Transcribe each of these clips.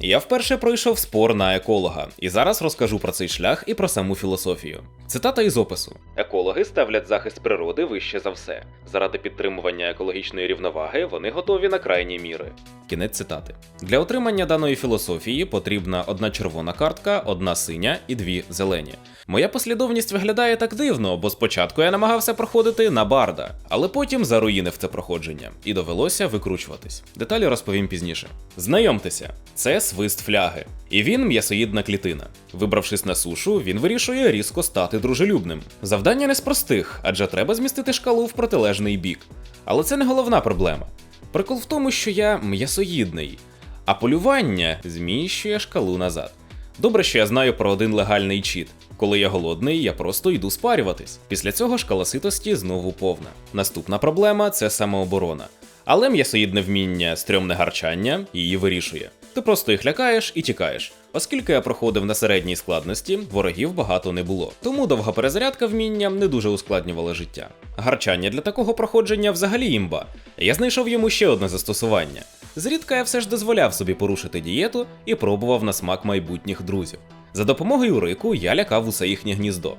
я вперше пройшов спор на еколога, і зараз розкажу про цей шлях і про саму філософію. Цитата із опису: Екологи ставлять захист природи вище за все. Заради підтримування екологічної рівноваги вони готові на крайні міри. Кінець цитати. Для отримання даної філософії потрібна одна червона картка, одна синя і дві зелені. Моя послідовність виглядає так дивно, бо спочатку я намагався проходити на барда, але потім заруїнив це проходження і довелося викручуватись. Деталі розповім пізніше. Знайомтеся, це свист фляги, і він м'ясоїдна клітина. Вибравшись на сушу, він вирішує різко стати дружелюбним. Завдання не з простих, адже треба змістити шкалу в протилежний бік. Але це не головна проблема. Прикол в тому, що я м'ясоїдний, а полювання зміщує шкалу назад. Добре, що я знаю про один легальний чіт. Коли я голодний, я просто йду спарюватись. Після цього шкала ситості знову повна. Наступна проблема це самооборона. Але м'ясоїдне вміння стрьомне гарчання її вирішує. Ти просто їх лякаєш і тікаєш. Оскільки я проходив на середній складності, ворогів багато не було. Тому довга перезарядка вміння не дуже ускладнювала життя. Гарчання для такого проходження взагалі імба. Я знайшов йому ще одне застосування. Зрідка я все ж дозволяв собі порушити дієту і пробував на смак майбутніх друзів. За допомогою рику я лякав усе їхнє гніздо.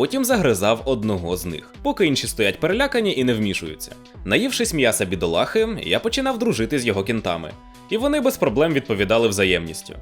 Потім загризав одного з них, поки інші стоять перелякані і не вмішуються. Наївшись м'яса бідолахи, я починав дружити з його кінтами, і вони без проблем відповідали взаємністю.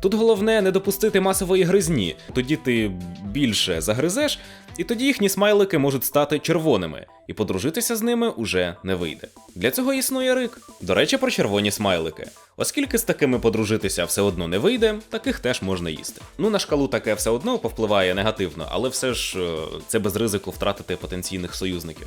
Тут головне не допустити масової гризні, тоді ти більше загризеш, і тоді їхні смайлики можуть стати червоними, і подружитися з ними уже не вийде. Для цього існує рик. До речі, про червоні смайлики. Оскільки з такими подружитися все одно не вийде, таких теж можна їсти. Ну на шкалу таке все одно повпливає негативно, але все ж е, це без ризику втратити потенційних союзників.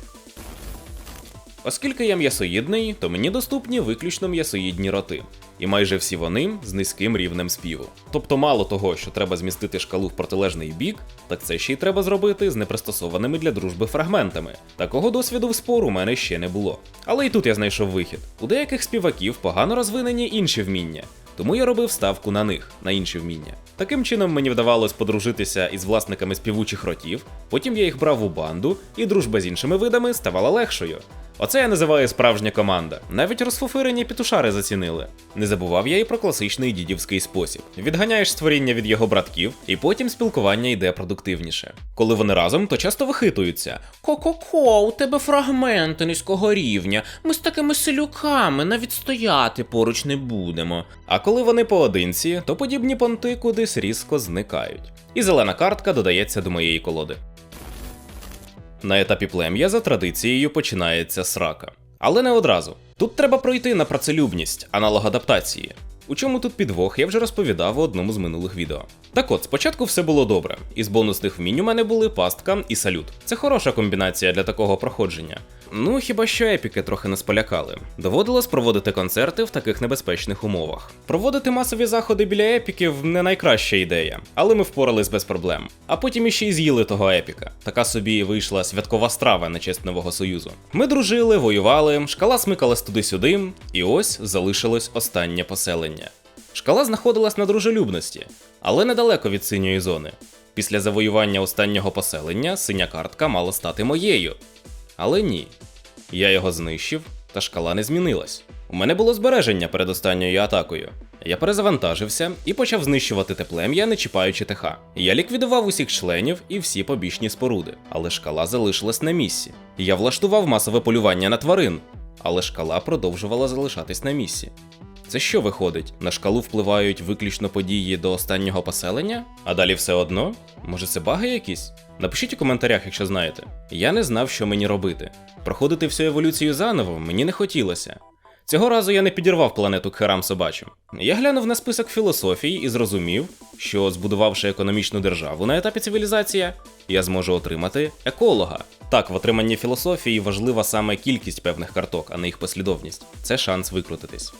Оскільки я м'ясоїдний, то мені доступні виключно м'ясоїдні роти, і майже всі вони з низьким рівнем співу. Тобто, мало того, що треба змістити шкалу в протилежний бік, так це ще й треба зробити з непристосованими для дружби фрагментами. Такого досвіду в спору у мене ще не було. Але і тут я знайшов вихід. У деяких співаків погано розвинені інші вміння. Тому я робив ставку на них, на інші вміння. Таким чином мені вдавалось подружитися із власниками співучих ротів, потім я їх брав у банду, і дружба з іншими видами ставала легшою. Оце я називаю справжня команда. Навіть розфуфирені пітушари зацінили. Не забував я і про класичний дідівський спосіб. Відганяєш створіння від його братків, і потім спілкування йде продуктивніше. Коли вони разом, то часто вихитуються. Ко-ко-ко, у тебе фрагменти низького рівня. Ми з такими селюками навіть стояти поруч не будемо. А коли вони поодинці, то подібні понти кудись різко зникають. І зелена картка додається до моєї колоди. На етапі плем'я за традицією починається срака. Але не одразу. Тут треба пройти на працелюбність, аналог адаптації. У чому тут підвох, я вже розповідав у одному з минулих відео. Так от, спочатку все було добре. Із бонусних вмінь у мене були пастка і салют. Це хороша комбінація для такого проходження. Ну, хіба що епіки трохи не сполякали. Доводилось проводити концерти в таких небезпечних умовах. Проводити масові заходи біля епіків не найкраща ідея, але ми впорались без проблем. А потім іще й з'їли того епіка. Така собі вийшла святкова страва на честь нового союзу. Ми дружили, воювали, шкала смикалась туди-сюди, і ось залишилось останнє поселення. Шкала знаходилась на дружелюбності, але недалеко від синьої зони. Після завоювання останнього поселення синя картка мала стати моєю. Але ні. Я його знищив, та шкала не змінилась. У мене було збереження перед останньою атакою. Я перезавантажився і почав знищувати те плем'я, не чіпаючи ТХ. Я ліквідував усіх членів і всі побічні споруди, але шкала залишилась на місці. Я влаштував масове полювання на тварин, але шкала продовжувала залишатись на місці. Це що виходить? На шкалу впливають виключно події до останнього поселення? А далі все одно? Може це баги якісь? Напишіть у коментарях, якщо знаєте. Я не знав, що мені робити. Проходити всю еволюцію заново мені не хотілося. Цього разу я не підірвав планету к херам собачим. Я глянув на список філософій і зрозумів, що збудувавши економічну державу на етапі цивілізації, я зможу отримати еколога. Так, в отриманні філософії важлива саме кількість певних карток, а не їх послідовність. Це шанс викрутитись.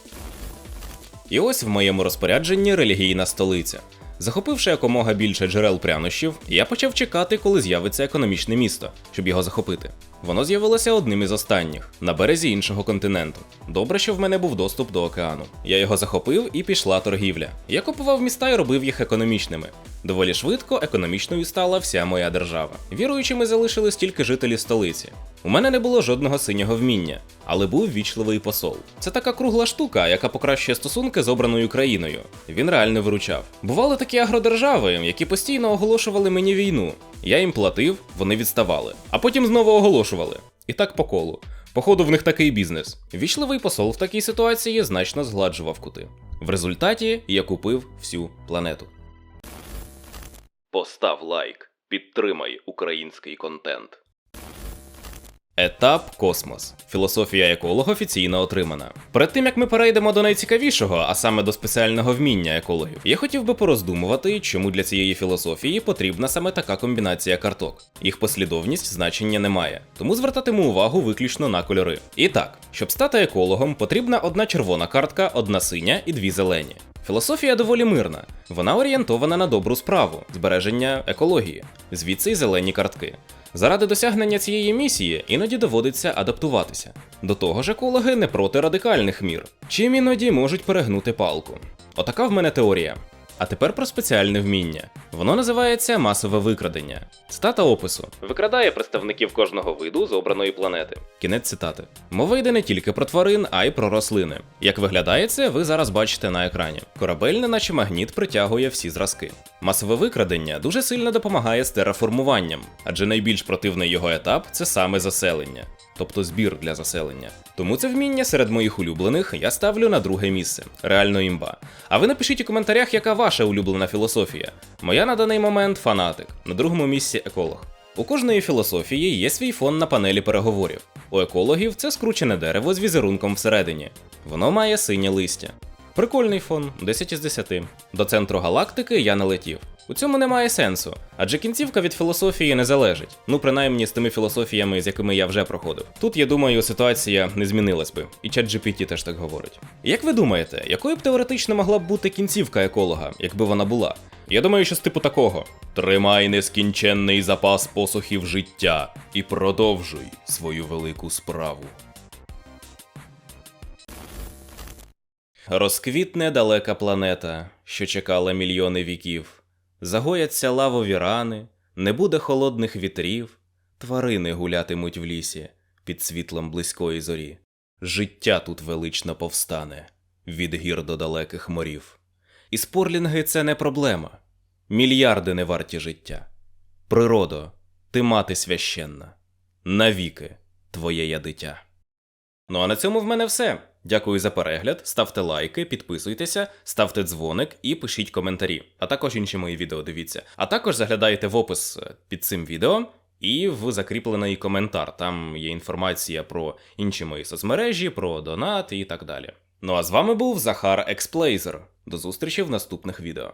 І ось в моєму розпорядженні релігійна столиця. Захопивши якомога більше джерел прянощів, я почав чекати, коли з'явиться економічне місто, щоб його захопити. Воно з'явилося одним із останніх на березі іншого континенту. Добре, що в мене був доступ до океану. Я його захопив і пішла торгівля. Я купував міста і робив їх економічними. Доволі швидко економічною стала вся моя держава. Віруючими залишились тільки жителі столиці. У мене не було жодного синього вміння, але був вічливий посол. Це така кругла штука, яка покращує стосунки з обраною країною. Він реально виручав. Бували такі агродержави, які постійно оголошували мені війну. Я їм платив, вони відставали, а потім знову оголошували. І так по колу. Походу, в них такий бізнес. Вічливий посол в такій ситуації значно згладжував кути. В результаті я купив всю планету. Постав лайк, підтримай український контент. Етап космос. Філософія еколога офіційно отримана. Перед тим як ми перейдемо до найцікавішого, а саме до спеціального вміння екологів, я хотів би пороздумувати, чому для цієї філософії потрібна саме така комбінація карток. Їх послідовність значення не має, тому звертатиму увагу виключно на кольори. І так, щоб стати екологом, потрібна одна червона картка, одна синя і дві зелені. Філософія доволі мирна. Вона орієнтована на добру справу, збереження екології, звідси й зелені картки. Заради досягнення цієї місії іноді доводиться адаптуватися. До того ж, екологи не проти радикальних мір, чим іноді можуть перегнути палку. Отака в мене теорія. А тепер про спеціальне вміння. Воно називається масове викрадення. Цитата опису: викрадає представників кожного виду з обраної планети. Кінець цитати. Мова йде не тільки про тварин, а й про рослини. Як виглядає це, ви зараз бачите на екрані. Корабель, неначе магніт, притягує всі зразки. Масове викрадення дуже сильно допомагає з тераформуванням, адже найбільш противний його етап це саме заселення, тобто збір для заселення. Тому це вміння серед моїх улюблених я ставлю на друге місце. Реально імба. А ви напишіть у коментарях, яка ваша улюблена філософія. Моя на даний момент фанатик, на другому місці еколог. У кожної філософії є свій фон на панелі переговорів. У екологів це скручене дерево з візерунком всередині. Воно має синє листя. Прикольний фон, 10 із 10. До центру галактики я не летів. У цьому немає сенсу, адже кінцівка від філософії не залежить. Ну, принаймні з тими філософіями, з якими я вже проходив. Тут, я думаю, ситуація не змінилась би, і чат GPT теж так говорить. Як ви думаєте, якою б теоретично могла б бути кінцівка еколога, якби вона була? Я думаю, що з типу такого: тримай нескінченний запас посухів життя і продовжуй свою велику справу. Розквітне далека планета, що чекала мільйони віків. Загояться лавові рани, не буде холодних вітрів, тварини гулятимуть в лісі під світлом близької зорі. Життя тут велично повстане від гір до далеких морів. І спорлінги це не проблема. Мільярди не варті життя. Природо, ти мати священна. Навіки твоє я дитя. Ну а на цьому в мене все. Дякую за перегляд. Ставте лайки, підписуйтеся, ставте дзвоник і пишіть коментарі. А також інші мої відео дивіться. А також заглядайте в опис е, під цим відео і в закріплений коментар. Там є інформація про інші мої соцмережі, про донат і так далі. Ну а з вами був Захар Експлейзер. До зустрічі в наступних відео.